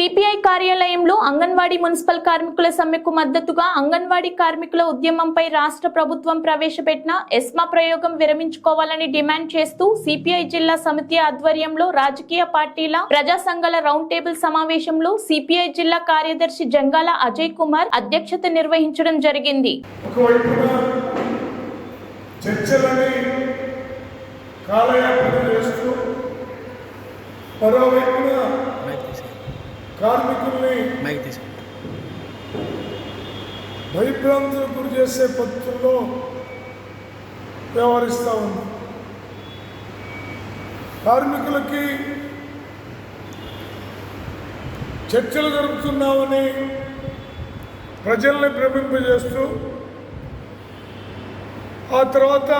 CPI కార్యాలయంలో anganwadi municipal కార్మికుల సమ్మెకు మద్దతుగా అంగన్వాడీ కార్మికుల ఉద్యమంపై రాష్ట్ర ప్రభుత్వం ప్రవేశపెట్టిన ఎస్మా ప్రయోగం విరమించుకోవాలని డిమాండ్ చేస్తూ సిపిఐ జిల్లా సమితి ఆధ్వర్యంలో రాజకీయ పార్టీల ప్రజా సంఘాల రౌండ్ టేబుల్ సమావేశంలో సిపిఐ జిల్లా కార్యదర్శి జంగాల అజయ్ కుమార్ అధ్యక్షత నిర్వహించడం జరిగింది. కాలయాపన చేస్తూ మరోవైపున కార్మికుల్ని భయభ్రాంతులకు గురి చేసే పద్ధతుల్లో వ్యవహరిస్తూ ఉంది. కార్మికులకి చర్చలు జరుపుతున్నామని ప్రజల్ని భ్రమింపజేస్తూ ఆ తర్వాత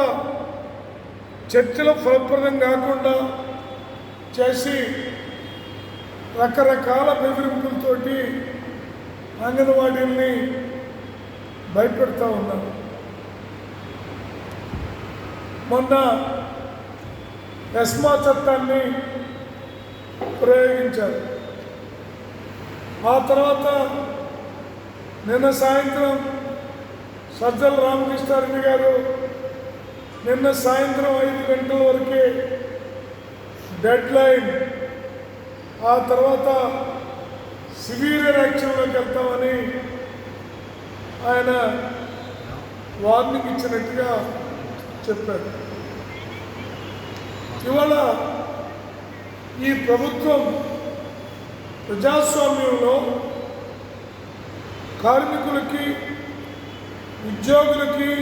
చర్చలు ఫలప్రదం కాకుండా చేసి రకరకాల బెదిరింపులతోటి అంగన్వాడీల్ని భయపెడతా ఉన్నారు. మొన్న ఎస్మా చట్టాన్ని ప్రయోగించారు. ఆ తర్వాత నిన్న సాయంత్రం సజ్జల రామకృష్ణారెడ్డి గారు నిన్న సాయంత్రం ఐదు గంటల వరకే డెడ్ లైన్ ఆ తర్వాత సివియర్ యాక్షన్లోకి వెళ్తామని ఆయన వార్నింగ్ ఇచ్చినట్టుగా చెప్పారు. ఇవాళ ఈ ప్రభుత్వం ప్రజాస్వామ్యంలో కార్మికులకి ఉద్యోగులకి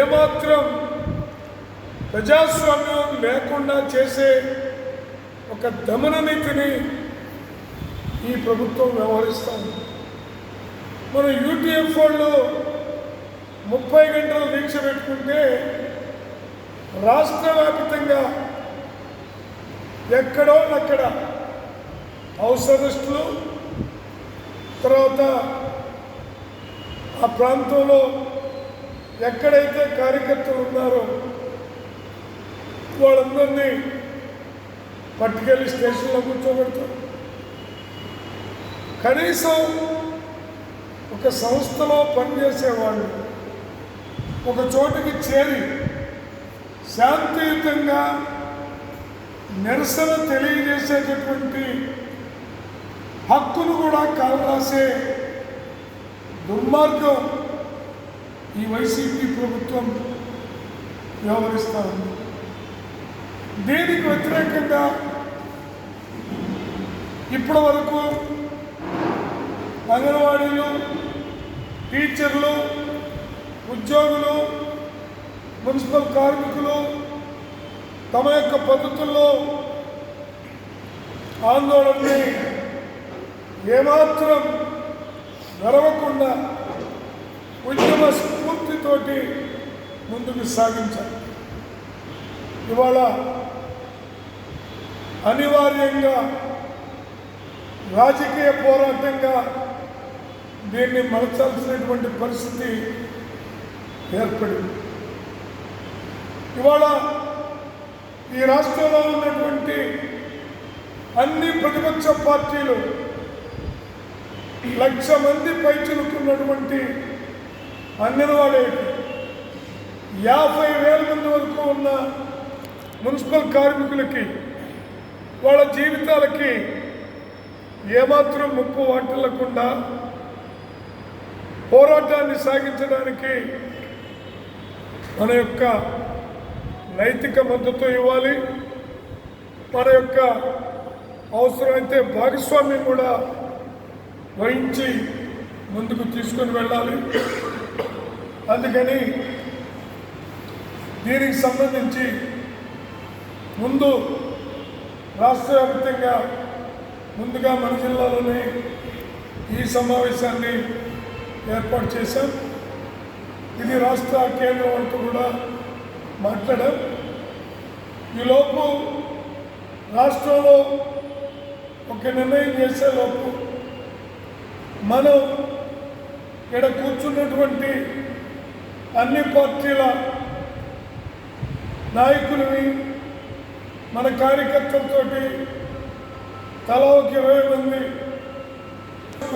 ఏమాత్రం ప్రజాస్వామ్యం లేకుండా చేసే ఒక దమన నీతిని ఈ ప్రభుత్వం వ్యవహరిస్తుంది. మన యూటీఎఫ్ వాళ్ళు ముప్పై గంటల దీక్ష పెట్టుకుంటే రాష్ట్ర వ్యాప్తంగా ఎక్కడో అక్కడ హౌస్ తర్వాత ఆ ప్రాంతంలో ఎక్కడైతే కార్యకర్తలు ఉన్నారో వాళ్ళందరినీ పట్టుకెళ్ళి స్టేషన్లో కూర్చోబెడతారు కనీసం ఒక సంస్థలో పనిచేసేవాళ్ళు ఒక చోటుకి చేరి శాంతియుతంగా నిరసన తెలియజేసేటటువంటి హక్కును కూడా కాలరాసే దుర్మార్గం ఈ వైసీపీ ప్రభుత్వం వ్యవహరిస్తూ ఉంది. దీనికి వ్యతిరేకంగా? ఇప్పటి వరకు అంగన్వాడీలు టీచర్లు ఉద్యోగులు మున్సిపల్ కార్మికులు తమ యొక్క పద్ధతుల్లో ఆందోళనని ఏమాత్రం నడవకుండా ఉద్యమ స్ఫూర్తితోటి ముందుకు సాగించాలి ఇవాళ అనివార్యంగా రాజకీయ పోరాటంగా దీన్ని మలచాల్సినటువంటి పరిస్థితి ఏర్పడింది. ఇవాళ ఈ రాష్ట్రంలో ఉన్నటువంటి అన్ని ప్రతిపక్ష పార్టీలు లక్ష మంది పైచులుకున్నటువంటి అంగన్వాడీకి యాభై వేల మంది వరకు ఉన్న మున్సిపల్ కార్మికులకి వాళ్ళ జీవితాలకి ఏమాత్రం ముప్పు వాటిల్లకుండా పోరాటాన్ని సాగించడానికి మన యొక్క నైతిక మద్దతు ఇవ్వాలి. మన యొక్క అవసరమైతే భాగస్వామ్యం కూడా వహించి ముందుకు తీసుకొని వెళ్ళాలి. అందుకని దీనికి సంబంధించి ముందు రాష్ట్ర వ్యాప్తంగా ముందుగా మన జిల్లాలోనే ఈ సమావేశాన్ని ఏర్పాటు చేశాం. ఇది రాష్ట్ర కేంద్రం అంటూ కూడా మాట్లాడాం. ఈలోపు రాష్ట్రంలో ఒక నిర్ణయం చేసే లోపు మనం ఇక్కడ కూర్చున్నటువంటి అన్ని పార్టీల నాయకులని మన కార్యకర్తలతోటి తలా ఒక ఇరవై మంది